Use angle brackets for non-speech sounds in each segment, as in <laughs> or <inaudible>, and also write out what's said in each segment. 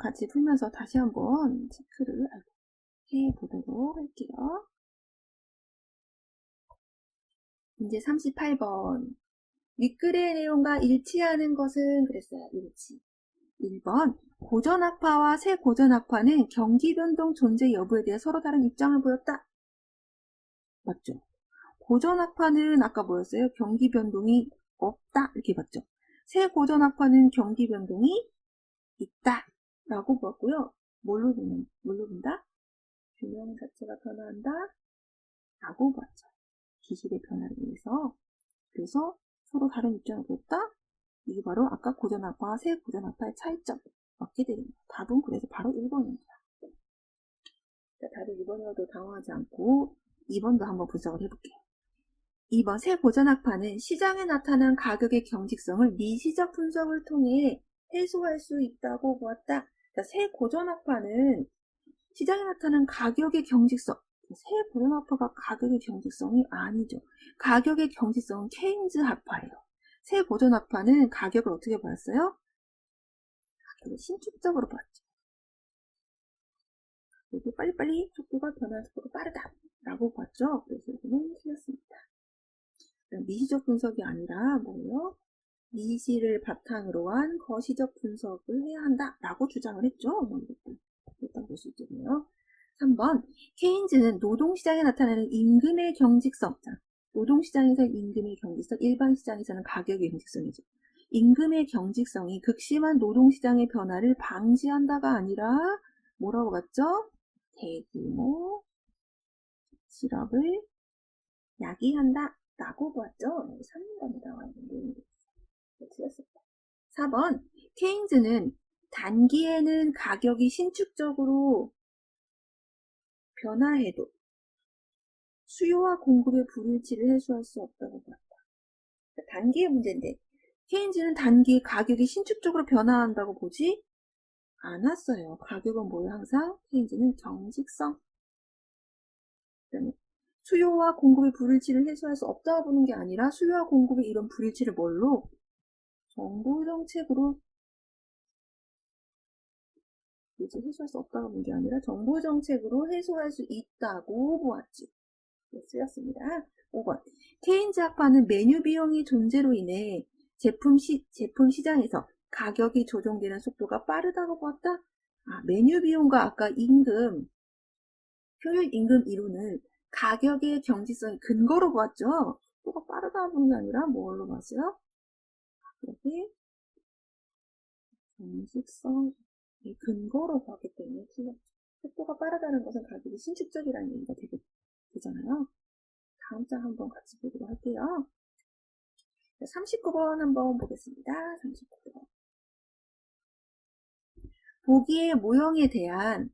같이 풀면서 다시 한번 체크를 해 보도록 할게요. 이제 38번. 윗글의 내용과 일치하는 것은 그랬어요. 일치. 1번. 고전학파와 새 고전학파는 경기 변동 존재 여부에 대해 서로 다른 입장을 보였다. 맞죠? 고전학파는 아까 뭐였어요? 경기 변동이 없다. 이렇게 봤죠? 새 고전학파는 경기 변동이 있다. 라고 봤고요. 뭘로 보는, 뭘로 본다? 균형 자체가 변화한다. 라고 봤죠. 기술의 변화를 위해서. 그래서 서로 다른 입장을 보였다. 이게 바로 아까 고전학파와 새 고전학파의 차이점. 맞게 됩니다. 답은 그래서 바로 1번입니다. 자, 답을 2번이라도 당황하지 않고 2번도 한번 분석을 해볼게요. 2번 새 고전학파는 시장에 나타난 가격의 경직성을 미시적 분석을 통해 해소할 수 있다고 보았다. 자, 새 고전학파는 시장에 나타난 가격의 경직성. 새 고전학파가 가격의 경직성이 아니죠. 가격의 경직성은 케인즈 학파예요. 새 고전학파는 가격을 어떻게 봤어요? 가격을 신축적으로 봤죠. 여기 빨리빨리 속도가 변하는 속도가 빠르다. 라고 봤죠. 그래서 이거는 틀렸습니다. 미시적 분석이 아니라 뭐예요? 미시를 바탕으로 한 거시적 분석을 해야 한다. 라고 주장을 했죠. 일단 볼수 있겠네요. 3번 케인즈는 노동시장에 나타나는 임금의 경직성 자, 노동시장에서 임금의 경직성 일반 시장에서는 가격의 경직성이죠. 임금의 경직성이 극심한 노동시장의 변화를 방지한다가 아니라 뭐라고 봤죠? 대규모 실업을 야기한다 라고 보았죠. 3번에 나와 있는 내용이 틀렸습니다. 4번 케인즈는 단기에는 가격이 신축적으로 변화해도 수요와 공급의 불일치를 해소할 수 없다고 보았다. 단기의 문제인데 케인즈는 단기에 가격이 신축적으로 변화한다고 보지 않았어요. 가격은 뭐예요? 항상 케인즈는 정직성. 수요와 공급의 불일치를 해소할 수 없다고 보는 게 아니라 수요와 공급의 이런 불일치를 뭘로? 정보 정책으로 이제 해소할 수 없다고 본게 아니라 정보 정책으로 해소할 수 있다고 보았지. 네, 쓰였습니다. 5번. 케인즈 학파는 메뉴 비용이 존재로 인해 제품 시, 제품 시장에서 가격이 조정되는 속도가 빠르다고 보았다. 아, 메뉴 비용과 아까 임금, 효율 임금 이론을 가격의 경지성의 근거로 보았죠. 속도가 빠르다고 보는 게 아니라 뭘로 봤어요? 가격의 경직성 이 근거로 보았기 때문에. 속도가 빠르다는 것은 가격이 신축적이라는 얘기가 되게, 되잖아요. 다음 장 한번 같이 보도록 할게요. 39번 한번 보겠습니다. 39번. 보기의 모형에 대한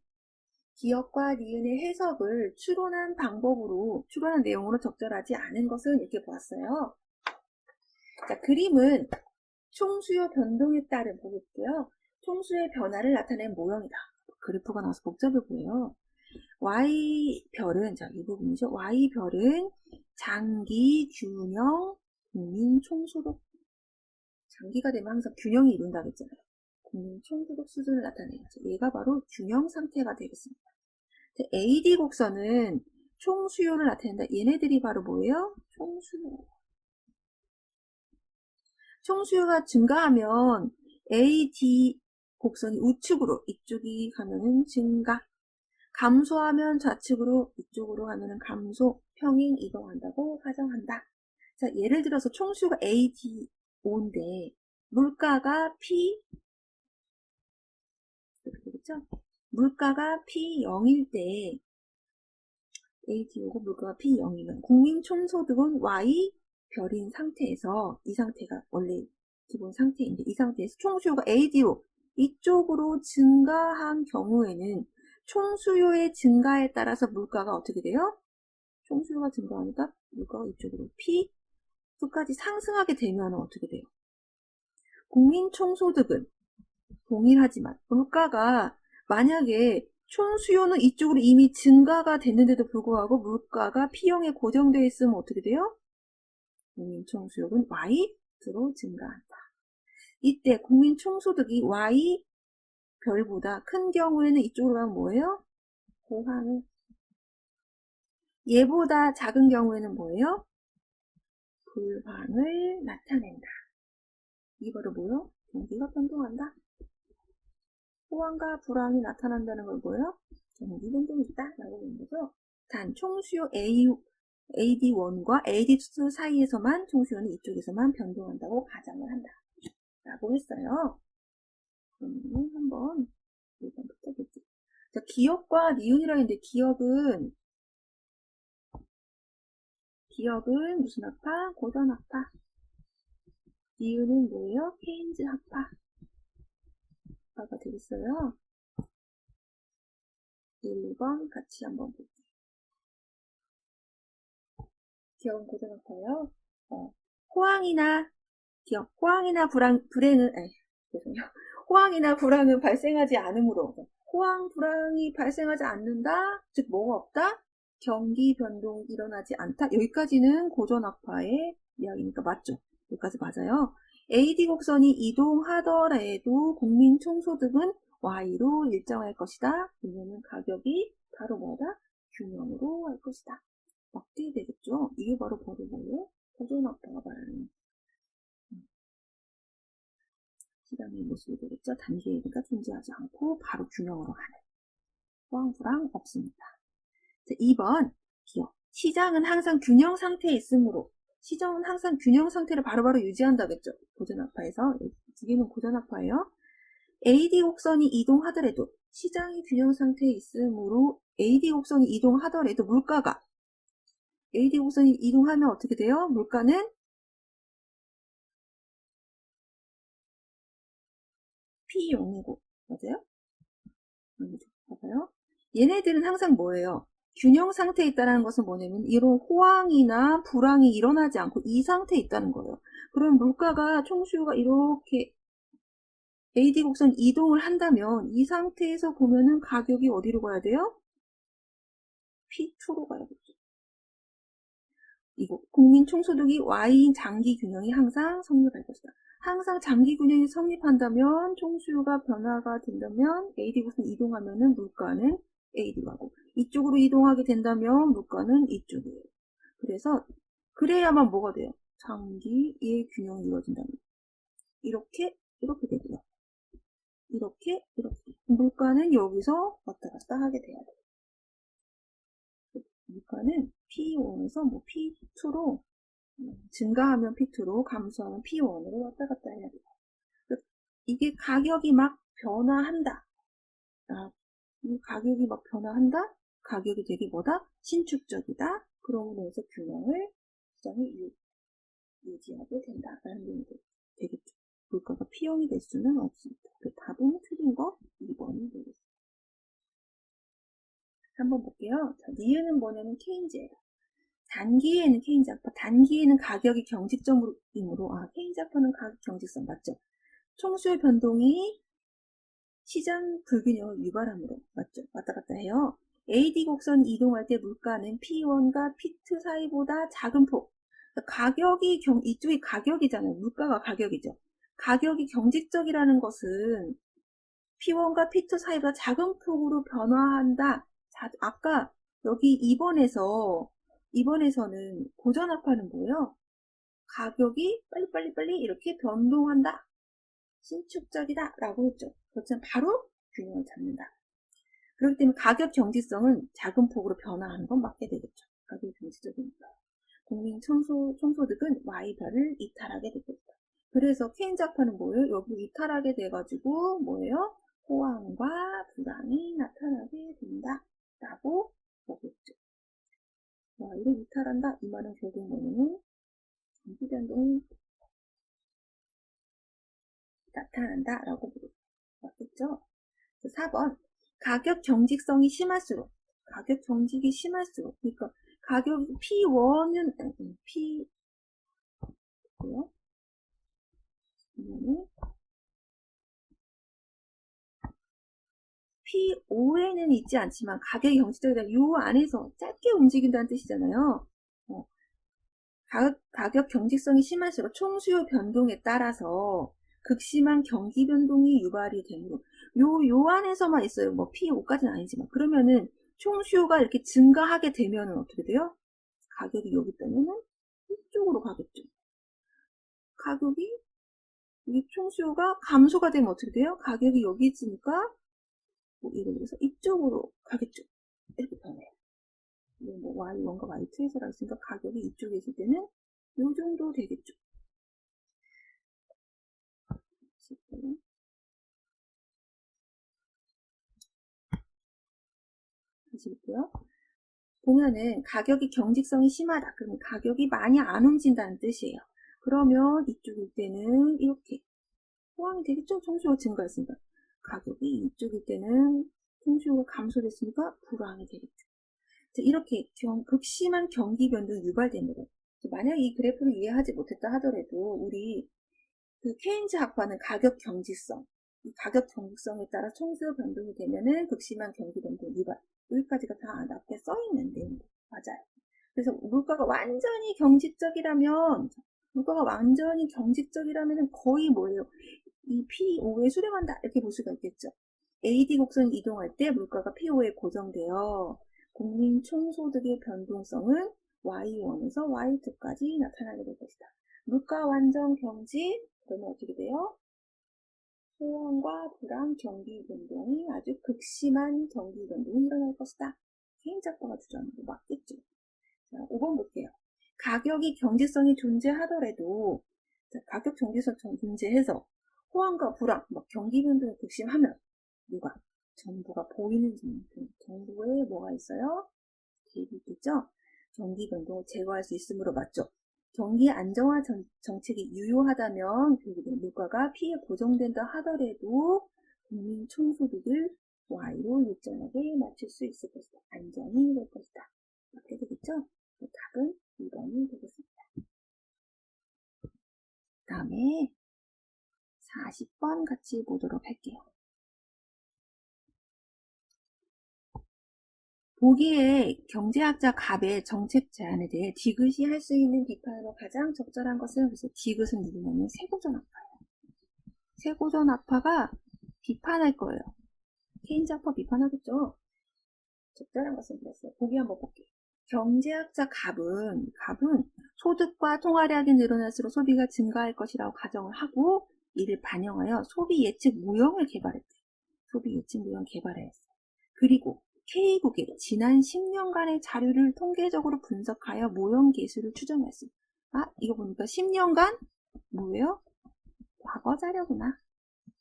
기억과 니은의 해석을 추론한 방법으로, 추론한 내용으로 적절하지 않은 것은 이렇게 보았어요. 자, 그림은 총수요 변동에 따른 보겠고요. 총수의 변화를 나타낸 모형이다. 그래프가 나와서 복잡해 보여요. Y별은, 자, 이 부분이죠. Y별은 장기, 균형, 국민 총소득. 장기가 되면 항상 균형이 이룬다 그랬잖아요. 국민 총소득 수준을 나타내야죠. 얘가 바로 균형 상태가 되겠습니다. AD 곡선은 총수요를 나타낸다. 얘네들이 바로 뭐예요? 총수요. 총수요가 증가하면 AD 곡선이 우측으로 이쪽이 가면은 증가 감소하면 좌측으로 이쪽으로 가면은 감소 평행 이동한다고 가정한다. 자 예를 들어서 총수가 AD5인데 물가가 P 되겠죠? 물가가 P0일 때 AD5고 물가가 P0이면 국민 총소득은 Y 별인 상태에서 이 상태가 원래 기본 상태인데 이 상태에서 총수요가 AD5 이쪽으로 증가한 경우에는 총수요의 증가에 따라서 물가가 어떻게 돼요? 총수요가 증가하니까 물가가 이쪽으로 P 수까지 상승하게 되면 어떻게 돼요? 국민 총소득은 동일하지만 물가가 만약에 총수요는 이쪽으로 이미 증가가 됐는데도 불구하고 물가가 P형에 고정되어 있으면 어떻게 돼요? 국민 총수요는 Y로 증가한다. 이때 국민 총소득이 Y 별보다 큰 경우에는 이쪽으로 가면 뭐예요? 고항을. 얘보다 작은 경우에는 뭐예요? 불황을 나타낸다. 바로 뭐요? 경기가 변동한다. 호황과 불황이 나타난다는 걸 뭐예요? 경기 변동이 있다. 라고 보는 거죠. 단, 총수요 A, AD1과 AD2 사이에서만 총수요는 이쪽에서만 변동한다고 가정을 한다. 라고 했어요. 그러면 한번 1번부터 볼게요. 자, 기억과 니은이라 했는데 기억은 기억은 무슨 학파? 고전 학파. 니은은 뭐예요? 케인즈 학파. 학파가 되겠어요. 1번 같이 한번 볼게요. 고전 학파요. 어, 호황이나 기억, 호황이나 불황, 불행은, 에이, 죄송해요. <laughs> 호황이나 불황은 발생하지 않으므로 호황, 불황이 발생하지 않는다? 즉 뭐가 없다? 경기 변동이 일어나지 않다? 여기까지는 고전학파의 이야기니까 맞죠? 여기까지 맞아요. AD 곡선이 이동하더라도 국민 총소득은 Y로 일정할 것이다. 왜냐면 가격이 바로 뭐다? 균형으로 할 것이다. 어떻게 되겠죠? 이게 바로 뭐예요? 고전학파가 말하는 시장의 모습이 되겠죠. 단계가 존재하지 않고 바로 균형으로 가는. 호황불황 없습니다. 자, 2번 기억. 시장은 항상 균형 상태에 있으므로 시장은 항상 균형 상태를 바로바로 유지한다겠죠. 고전학파에서 두 개는 고전학파예요. AD 곡선이 이동하더라도 시장이 균형 상태에 있으므로 AD 곡선이 이동하더라도 물가가 AD 곡선이 이동하면 어떻게 돼요? 물가는 P0이고 맞아요? 봐봐요. 얘네들은 항상 뭐예요? 균형 상태에 있다는 것은 뭐냐면 이런 호황이나 불황이 일어나지 않고 이 상태에 있다는 거예요. 그럼 물가가 총수요가 이렇게 AD 곡선 이동을 한다면 이 상태에서 보면은 가격이 어디로 가야 돼요? P2로 가야겠죠. 이거 국민 총소득이 Y 장기 균형이 항상 성립할 것이다. 항상 장기 균형이 성립한다면 총수요가 변화가 된다면 AD 곡선 이동하면은 물가는 AD로 하고 이쪽으로 이동하게 된다면 물가는 이쪽이에요. 그래서 그래야만 뭐가 돼요? 장기의 균형이 이루어진다면 이렇게 이렇게 되고요. 이렇게 이렇게 물가는 여기서 왔다 갔다 하게 돼야 돼요. 물가는 P1에서 뭐 P2로 증가하면 P2로 감소하면 P1으로 왔다 갔다 해야 돼요. 이게 가격이 막 변화한다. 아, 이 가격이 막 변화한다? 가격이 되게 뭐다? 신축적이다? 그러므로 해서 균형을 시장이 유, 유지하게 된다라는 얘기 되겠죠. 물가가 P형이 될 수는 없습니다. 그 답은 틀린 거 2번이 되겠습니다. 한번 볼게요. 자, 니은은 뭐냐면 케인즈예요. 단기에는 케인즈 아파, 단기에는 가격이 경직적이므로, 아, 케인즈 아파는 가격 경직성 맞죠? 총수요 변동이 시장 불균형을 유발함으로 맞죠? 왔다 갔다 해요. AD 곡선 이동할 때 물가는 P1과 P2 사이보다 작은 폭. 그러니까 가격이 경, 이쪽이 가격이잖아요. 물가가 가격이죠. 가격이 경직적이라는 것은 P1과 P2 사이보다 작은 폭으로 변화한다. 자, 아까 여기 2번에서 2번에서는 고전압파는 뭐예요? 가격이 빨리빨리 빨리 이렇게 변동한다. 신축적이다 라고 했죠. 그렇지만 바로 균형을 잡는다. 그렇기 때문에 가격 경직성은 작은 폭으로 변화하는 건 맞게 되겠죠. 가격 경직적이니까. 국민 청소, 총소득은 Y별을 이탈하게 되겠다. 그래서 케인즈 학파는 뭐예요? 여기 이탈하게 돼가지고 뭐예요? 호황과 불황이 나타나게 된다. 라고 보겠죠. Y를 이탈한다. 이 말은 결국 뭐냐면 전기 변동이 나타난다. 라고 맞겠죠? 4번. 가격 경직성이 심할수록, 가격 경직이 심할수록, 그러니까 가격 P1은, P, 뭐요? P5에는 있지 않지만 가격이 경직적이다. 요 안에서 짧게 움직인다는 뜻이잖아요. 어. 가격, 가격 경직성이 심할수록 총수요 변동에 따라서 극심한 경기 변동이 유발이 되므로 요, 요 안에서만 있어요. 뭐 P5까지는 아니지만 그러면은 총수요가 이렇게 증가하게 되면은 어떻게 돼요? 가격이 여기 있다면은 이쪽으로 가겠죠. 가격이 이 총수요가 감소가 되면 어떻게 돼요? 가격이 여기 있으니까 뭐 예를 들어서 이쪽으로 가겠죠. 이렇게 변해요. 뭐 Y1과 Y2에서라고 했으니까 가격이 이쪽에 있을 때는 요 정도 되겠죠. 다시 볼게요. 보면은 가격이 경직성이 심하다. 그러면 가격이 많이 안 움직인다는 뜻이에요. 그러면 이쪽일 때는 이렇게 호황이 되겠죠? 총수요가 증가했으니까. 가격이 이쪽일 때는 총수요가 감소됐으니까 불황이 되겠죠. 자, 이렇게 경- 극심한 경기 변동이 유발됩니다. 만약 이 그래프를 이해하지 못했다 하더라도 우리 그 케인즈 학파는 가격 경직성, 이 가격 경직성에 따라 총수요 변동이 되면은 극심한 경기 변동 유발 여기까지가 다 낮게 써 있는 내용 맞아요. 그래서 물가가 완전히 경직적이라면 물가가 완전히 경직적이라면 거의 뭐예요? 이 P5에 수렴한다 이렇게 볼 수가 있겠죠. AD 곡선이 이동할 때 물가가 P5에 고정되어 국민 총소득의 변동성은 Y1에서 Y2까지 나타나게 될 것이다. 물가 완전 경직 그러면 어떻게 돼요? 소원과 불안 경기 변동이 아주 극심한 경기 변동이 일어날 것이다. 개인 작가가 주장하는 거 맞겠죠? 자, 5번 볼게요. 가격이 경제성이 존재하더라도 자, 가격 경제성 존재해서 호황과 불안, 막 경기 변동이 극심하면 누가? 정부가 보이는 정부, 정부에 뭐가 있어요? 대비겠죠? 경기 변동을 제거할 수 있으므로 맞죠? 경기 안정화 정, 정책이 유효하다면 결국은 물가가 피해 고정된다 하더라도 국민 총소득을 Y로 일정하게 맞출 수 있을 것이다. 안정이 될 것이다. 이렇게 되겠죠? 그 답은 2번이 되겠습니다. 다음에 40번 같이 보도록 할게요. 보기에 경제학자 갑의 정책 제안에 대해 디귿이 할 수 있는 비판으로 가장 적절한 것은 그래서 디귿은 누구냐면 세고전학파예요. 세고전학파가 비판할 거예요. 케인즈학파 비판하겠죠. 적절한 것은 그랬어요. 보기 한번 볼게요. 경제학자 갑은 갑은 소득과 통화량이 늘어날수록 소비가 증가할 것이라고 가정을 하고 이를 반영하여 소비 예측 모형을 개발했대요. 소비 예측 모형 개발했어요. 그리고 K국의 지난 10년간의 자료를 통계적으로 분석하여 모형 계수를 추정했습니다. 아, 이거 보니까 10년간 뭐예요? 과거 자료구나.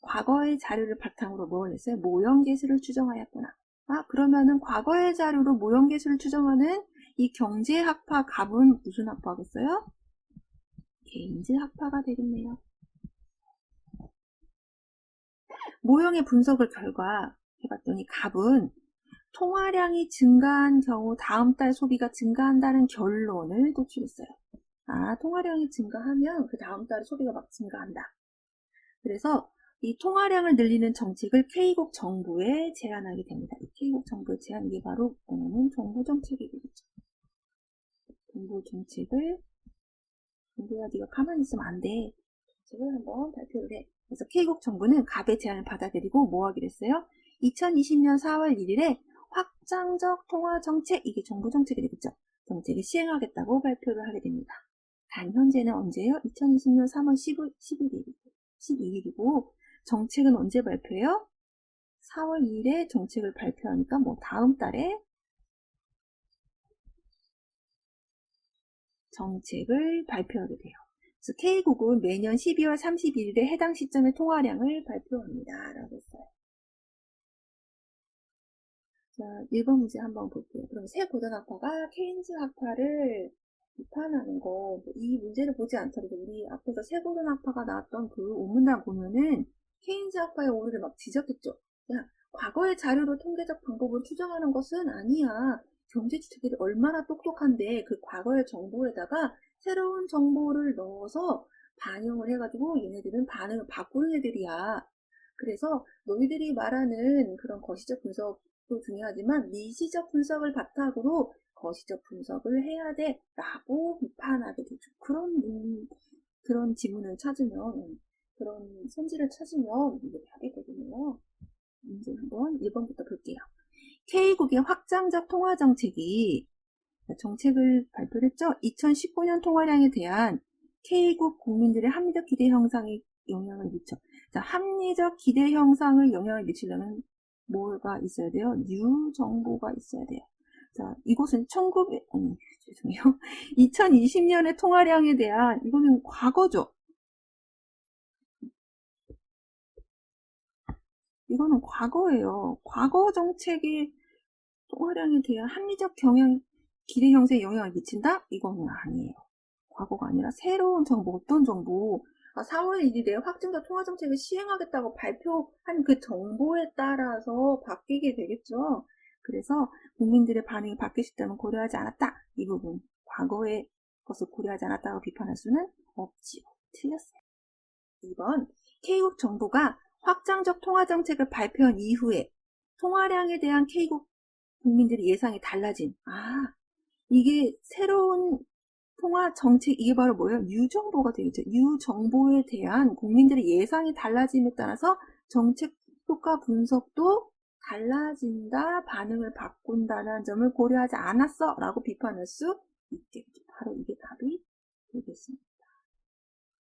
과거의 자료를 바탕으로 뭘 했어요? 모형 계수를 추정하였구나. 아, 그러면은 과거의 자료로 모형 계수를 추정하는 이 경제학파 갑은 무슨 학파겠어요? 개인즈 학파가 되겠네요. 모형의 분석을 결과 해봤더니 갑은 통화량이 증가한 경우 다음 달 소비가 증가한다는 결론을 도출했어요. 아, 통화량이 증가하면 그 다음 달에 소비가 막 증가한다. 그래서 이 통화량을 늘리는 정책을 K국 정부에 제안하게 됩니다. 이 K국 정부에 제안 이게 바로 오는 정부 정책이 되겠죠. 정부 정책을 정부가 네가 가만히 있으면 안 돼. 정책을 한번 발표를 해. 그래서 K국 정부는 갑의 제안을 받아들이고 뭐 하기로 했어요? 2020년 4월 1일에 확장적 통화 정책, 이게 정부 정책이 되겠죠. 정책을 시행하겠다고 발표를 하게 됩니다. 단 현재는 언제예요? 2020년 3월 10일, 11일, 12일이고 정책은 언제 발표해요? 4월 2일에 정책을 발표하니까 뭐 다음 달에 정책을 발표하게 돼요. K국은 매년 12월 31일에 해당 시점의 통화량을 발표합니다. 라고 했어요. 자, 1번 문제 한번 볼게요. 그럼 새 고등학파가 케인즈 학파를 비판하는 거, 뭐이 문제를 보지 않더라도 우리 앞에서 새 고등학파가 나왔던 그 오문단 보면은 케인즈 학파의 오류를 막 지적했죠. 야, 과거의 자료로 통계적 방법을 추정하는 것은 아니야. 경제 주체들이 얼마나 똑똑한데 그 과거의 정보에다가 새로운 정보를 넣어서 반영을 해가지고 얘네들은 반응을 바꾸는 애들이야. 그래서 너희들이 말하는 그런 거시적 분석도 중요하지만 미시적 분석을 바탕으로 거시적 분석을 해야 돼 라고 비판하게 되죠. 그런 음, 그런 지문을 찾으면 그런 선지를 찾으면 이게 답이 되겠네요. 문제 한번 1번부터 볼게요. K국의 확장적 통화 정책이 정책을 발표했죠. 2019년 통화량에 대한 K국 국민들의 합리적 기대 형상에 영향을 미쳐. 자, 합리적 기대 형상을 영향을 미치려면 뭐가 있어야 돼요? 뉴 정보가 있어야 돼요. 자, 이곳은 1900, 아니, <laughs> 죄송해요. 2020년의 통화량에 대한, 이거는 과거죠. 이거는 과거예요. 과거 정책이 통화량에 대한 합리적 경영, 기대 형성에 영향을 미친다? 이거는 아니에요. 과거가 아니라 새로운 정보, 어떤 정보, 아, 4월 1일에 확증적 통화 정책을 시행하겠다고 발표한 그 정보에 따라서 바뀌게 되겠죠. 그래서 국민들의 반응이 바뀔 수 있다면 고려하지 않았다. 이 부분, 과거의 것을 고려하지 않았다고 비판할 수는 없지요. 틀렸어요. 2번, K국 정부가 확장적 통화 정책을 발표한 이후에 통화량에 대한 K국 국민들의 예상이 달라진, 아, 이게 새로운 통화 정책, 이게 바로 뭐예요? 뉴정보가 되겠죠. 뉴정보에 대한 국민들의 예상이 달라짐에 따라서 정책 효과 분석도 달라진다, 반응을 바꾼다는 점을 고려하지 않았어 라고 비판할 수 있겠죠. 바로 이게 답이 되겠습니다.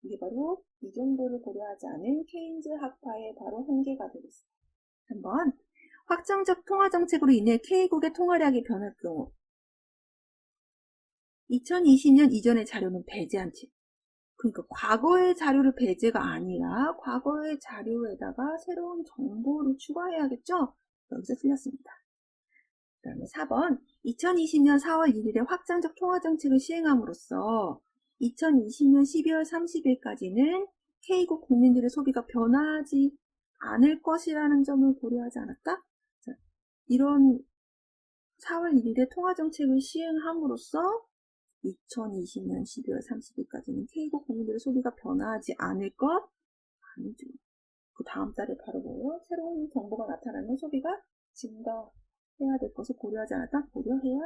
이게 바로 유정보를 고려하지 않은 케인즈 학파의 바로 한계가 되겠습니다. 한번 확정적 통화 정책으로 인해 K국의 통화량이 변할 경우 2020년 이전의 자료는 배제한 채 그러니까 과거의 자료를 배제가 아니라 과거의 자료에다가 새로운 정보를 추가해야겠죠? 여기서 틀렸습니다. 그 다음에 4번 2020년 4월 1일에 확장적 통화정책을 시행함으로써 2020년 12월 30일까지는 K국 국민들의 소비가 변하지 않을 것이라는 점을 고려하지 않았다? 자, 이런 4월 1일에 통화정책을 시행함으로써 2020년 12월 30일까지는 K국 국민들의 소비가 변화하지 않을 것? 아니죠. 그 다음 달에 바로 뭐예요? 새로운 정보가 나타나면 소비가 증가해야 될 것을 고려하지 않았다? 고려해야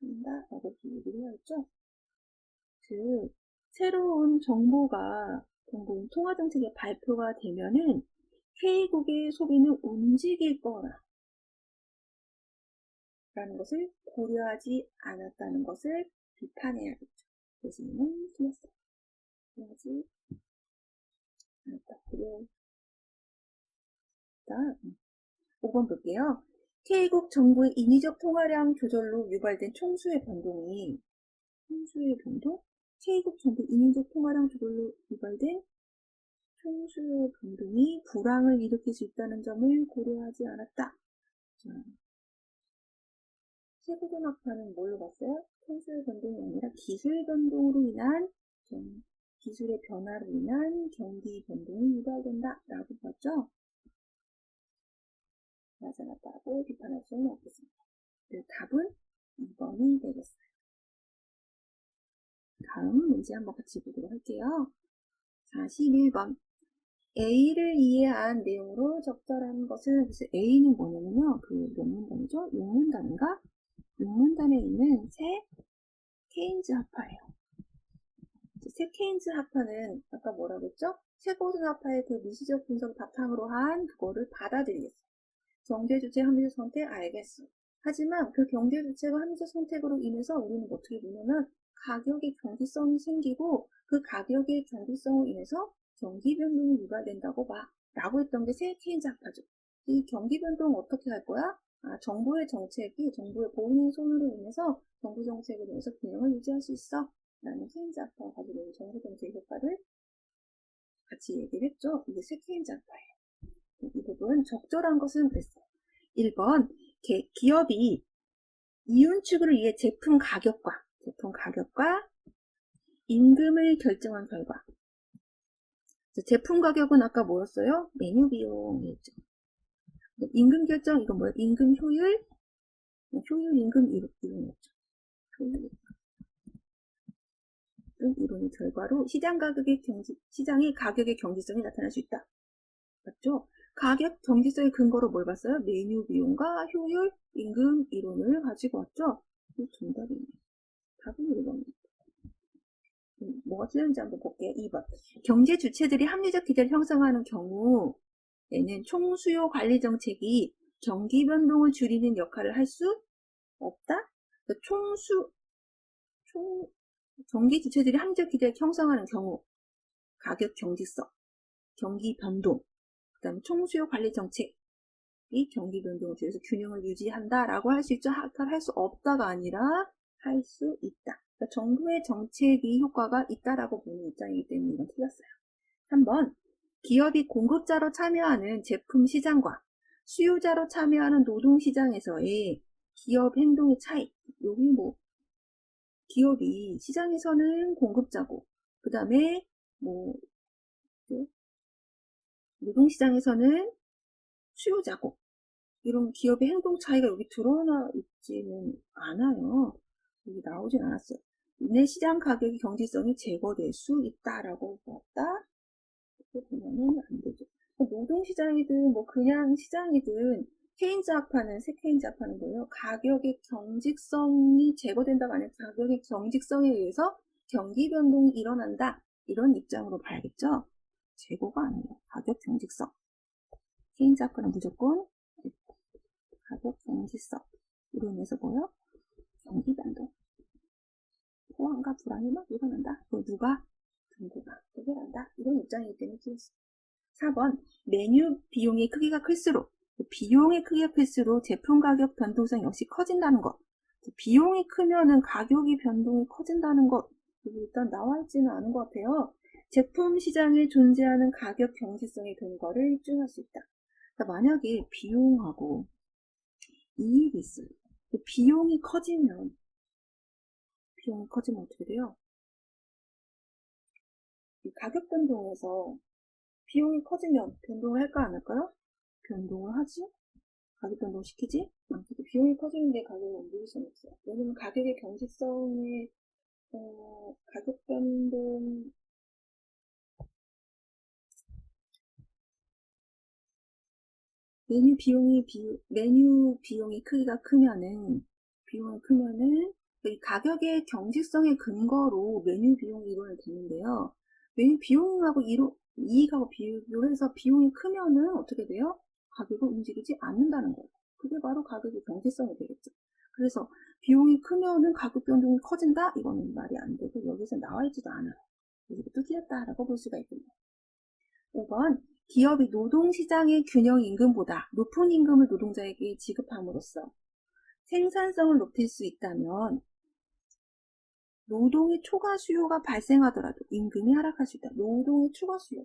한다 라고 얘기를 하였죠. 즉, 새로운 정보가 정보인 통화 정책의 발표가 되면은 K국의 소비는 움직일 거라 라는 것을 고려하지 않았다는 것을 비판해야겠죠. 교수님은 틀렸어요. 고려하지 않았다. 고려 자, 5번 볼게요. K국 정부의 인위적 통화량 조절로 유발된 총수의 변동이 총수의 변동? K국 정부 인위적 통화량 조절로 유발된 총수의 변동이 불황을 일으킬 수 있다는 점을 고려하지 않았다. 자, 세고전학파는 뭘로 봤어요? 총수의 변동이 아니라 기술 변동으로 인한 경, 기술의 변화로 인한 경기 변동이 유발된다 라고 봤죠? 나타났다고 비판할 수는 없겠습니다. 그 답은 2번이 되겠어요. 다음 문제 한번 같이 보도록 할게요. 41번. A를 이해한 내용으로 적절한 것은, 그래서 A는 뭐냐면요. 그 몇 문단이죠? 6문단인가? 6문단에 있는 새 케인즈 합파예요. 새 케인즈 합파는 아까 뭐라고 했죠? 세고등 합파의 그 미시적 분석 바탕으로 한 그거를 받아들이겠어요. 경제주체 합리적 선택 알겠어. 하지만 그 경제 주체가 합리적 선택으로 인해서 우리는 어떻게 보냐면 가격의 경기성이 생기고 그 가격의 경기성으로 인해서 경기 변동이 유발된다고 봐. 라고 했던 게새 케인즈 합파죠. 이 경기 변동 어떻게 할 거야? 아, 정부의 정책이 정부의 보훈의 손으로 인해서 정부 정책으로 인해서 균형을 유지할 수 있어. 라는 케인즈 합파가 가지고 있는 정부 정책 효과를 같이 얘기를 했죠. 이게 새 케인즈 합파예요. 이 부분 적절한 것은 그랬어요. 1번 기업이 이윤축을 위해 제품 가격과 제품 가격과 임금을 결정한 결과 제품 가격은 아까 뭐였어요? 메뉴 비용이었죠. 임금 결정 이건 뭐예요? 임금 효율 효율 임금 이론이었죠. 효율 이론의 결과로 시장 가격의 경지 시장의 가격의 경지성이 나타날 수 있다. 맞죠? 가격 경제성의 근거로 뭘 봤어요? 메뉴 비용과 효율, 임금 이론을 가지고 왔죠? 이 정답이네요. 답은 1번입니다. 음, 뭐가 틀렸는지 한번 볼게요. 2번. 경제 주체들이 합리적 기대를 형성하는 경우에는 총수요 관리 정책이 경기 변동을 줄이는 역할을 할 수 없다? 그러니까 총수, 총, 경기 주체들이 합리적 기대를 형성하는 경우, 가격 경직성, 경기 변동, 그 다음에 총수요 관리 정책이 경기 변동을 줄여서 균형을 유지한다라고 할 수 있죠. 할 수 없다가 아니라 할 수 있다. 그러니까 정부의 정책이 효과가 있다라고 보는 입장이기 때문에 이건 틀렸어요. 3번 기업이 공급자로 참여하는 제품 시장과 수요자로 참여하는 노동 시장에서의 기업 행동의 차이. 여기 뭐 기업이 시장에서는 공급자고 그 다음에 뭐그 노동 시장에서는 수요자고 이런 기업의 행동 차이가 여기 드러나 있지는 않아요. 여기 나오진 않았어요. 내 시장 가격의 경제성이 제거될 수 있다라고 보았다. 이렇게 보면은 안 되죠. 노동시장이든 뭐 그냥 시장이든 케인즈 합하는 새 케인즈 합하는 거예요. 가격의 경직성이 제거된다가 아니라 가격의 경직성에 의해서 경기 변동이 일어난다. 이런 입장으로 봐야겠죠. 제거가 아니에요. 가격 경직성. 케인즈 합하는 무조건 가격 경직성. 인해서 뭐요? 경기 변동. 호황과 불안이 막 일어난다. 그 누가? 정부가 해결한다. 이런 입장이기 때문에 틀렸어요. 4번 메뉴 비용의 크기가 클수록 그 비용의 크기가 클수록 제품 가격 변동성 역시 커진다는 것. 그 비용이 크면은 가격이 변동이 커진다는 것. 일단 나와 있지는 않은 것 같아요. 제품 시장에 존재하는 가격 경제성의 근거를 입증할 수 있다. 그러니까 만약에 비용하고 이익이 있어요. 그 비용이 커지면 비용이 커지면 어떻게 돼요? 이 가격 변동에서 비용이 커지면 변동을 할까 안 할까요? 변동을 하지? 가격 변동 시키지? 않고 비용이 커지는데 가격을 옮길 수는 없어요. 왜냐면 가격의 경직성에 어, 가격 변동 메뉴 비용이 비, 메뉴 비용이 크기가 크면은 비용이 크면은 이 가격의 경직성의 근거로 메뉴 비용이 이론을 되는데요. 메뉴 비용하고 이로, 이익하고 비교해서 비용이 크면은 어떻게 돼요? 가격을 움직이지 않는다는 거예요. 그게 바로 가격의 경제성이 되겠죠. 그래서 비용이 크면은 가격 변동이 커진다? 이거는 말이 안 되고 여기서 나와 있지도 않아요. 여기부터 틀렸다라고 볼 수가 있군요. 5번 기업이 노동시장의 균형 임금보다 높은 임금을 노동자에게 지급함으로써 생산성을 높일 수 있다면 노동의 초과 수요가 발생하더라도 임금이 하락할 수 있다. 노동의 추가 수요.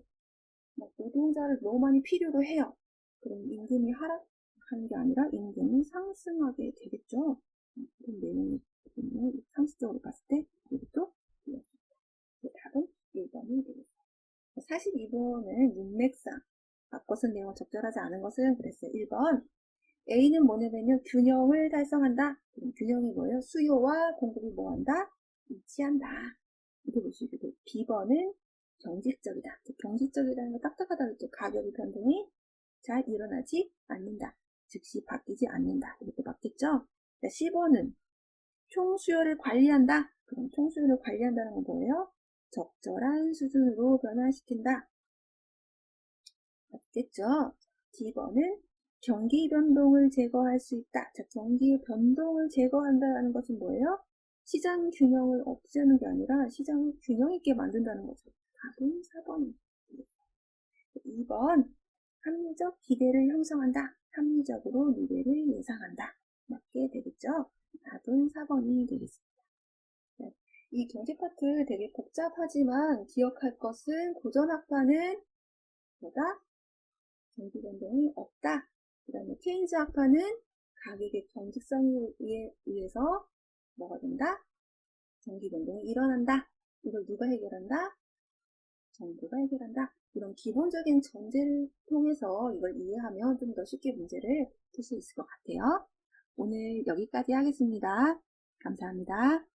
막 노동자를 너무 많이 필요로 해요. 그럼 임금이 하락하는 게 아니라 임금이 상승하게 되겠죠. 그런 내용이 상식적으로 봤을 때 이것도 틀렸습니다. 답은 1번이 되겠습니다. 42번은 문맥상 바꿔쓴 내용을 적절하지 않은 것은 그랬어요. 1번 A는 뭐냐면요. 균형을 달성한다. 그럼 균형이 뭐예요? 수요와 공급이 뭐한다? 일치한다. 이렇게 볼수 있고 B번은 경직적이다. 경직적이라는 건 딱딱하다 그랬죠. 가격의 변동이 잘 일어나지 않는다. 즉시 바뀌지 않는다. 이렇게 맞겠죠? 10번은 총수요를 관리한다. 그럼 총수요를 관리한다는 건 뭐예요? 적절한 수준으로 변화시킨다. 맞겠죠? D번은 경기 변동을 제거할 수 있다. 자, 경기의 변동을 제거한다는 것은 뭐예요? 시장 균형을 없애는 게 아니라 시장을 균형 있게 만든다는 거죠. 답은 4번. 2번. 합리적 기대를 형성한다. 합리적으로 미래를 예상한다. 맞게 되겠죠? 답은 4번이 되겠습니다. 네. 이 경제 파트 되게 복잡하지만 기억할 것은 고전학파는 뭐다? 경기 변동이 없다. 그 다음에 케인즈 학파는 가격의 경직성에 의해서 뭐가 된다? 경기 변동이 일어난다. 이걸 누가 해결한다? 정부가 해결한다. 이런 기본적인 전제를 통해서 이걸 이해하면 좀 더 쉽게 문제를 풀 수 있을 것 같아요. 오늘 여기까지 하겠습니다. 감사합니다.